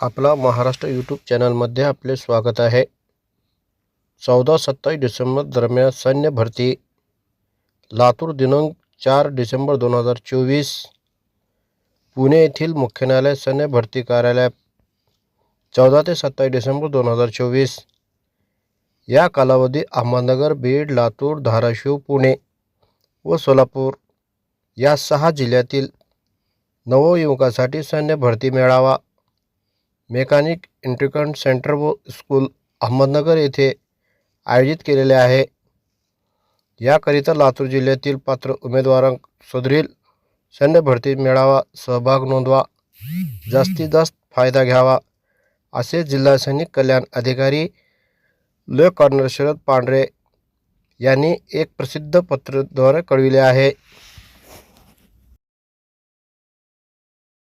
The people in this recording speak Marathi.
आपला महाराष्ट्र यूट्यूब चॅनलमध्ये आपले स्वागत आहे. चौदा सत्तावीस डिसेंबर दरम्यान सैन्य भरती लातूर दिनांक चार डिसेंबर दोन हजार चोवीस पुणे येथील मुख्य न्यायालय सैन्य भरती कार्यालय चौदा ते सत्तावीस डिसेंबर दोन हजार चोवीस. या कालावधी अहमदनगर बीड लातूर धाराशिव पुणे व सोलापूर या सहा जिल्ह्यातील नवयुवकासाठी सैन्य भरती मेळावा मेकॅनिक इंट्रिकंट सेंटर व स्कूल अहमदनगर येथे आयोजित केलेले आहे. याकरिता लातूर जिल्ह्यातील पात्र उमेदवारां सुधरील सैन्य भरती मेळावा सहभाग नोंदवा जास्तीत जास्त फायदा घ्यावा असे जिल्हा सैनिक कल्याण अधिकारी ले. कॉर्नर शरद पांढरे यांनी एक प्रसिद्ध पत्रद्वारे कळविले आहे.